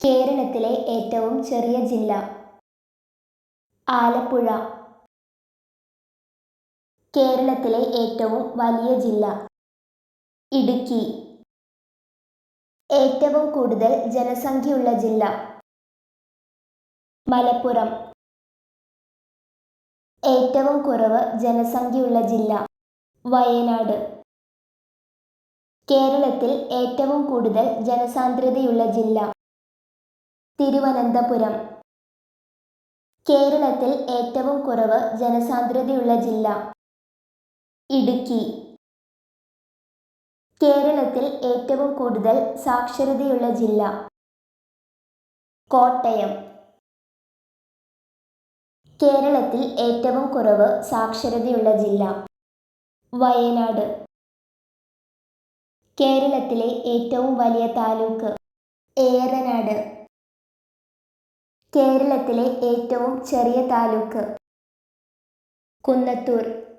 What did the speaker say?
കേരളത്തിലെ ഏറ്റവും ചെറിയ ജില്ല ആലപ്പുഴ. കേരളത്തിലെ ഏറ്റവും വലിയ ജില്ല ഇടുക്കി. ഏറ്റവും കൂടുതൽ ജനസംഖ്യയുള്ള ജില്ല മലപ്പുറം. ഏറ്റവും കുറവ് ജനസംഖ്യയുള്ള ജില്ല വയനാട്. കേരളത്തിൽ ഏറ്റവും കൂടുതൽ ജനസാന്ദ്രതയുള്ള ജില്ല തിരുവനന്തപുരം. കേരളത്തിൽ ഏറ്റവും കുറവ് ജനസാന്ദ്രതയുള്ള ജില്ല. ഇടുക്കി. കേരളത്തിൽ ഏറ്റവും കൂടുതൽ സാക്ഷരതയുള്ള ജില്ല. കോട്ടയം. കേരളത്തിൽ ഏറ്റവും കുറവ് സാക്ഷരതയുള്ള ജില്ല. വയനാട്. കേരളത്തിലെ ഏറ്റവും വലിയ താലൂക്ക്. ഏറനാട്. കേരളത്തിലെ ഏറ്റവും ചെറിയ താലൂക്ക്. കുന്നത്തൂർ.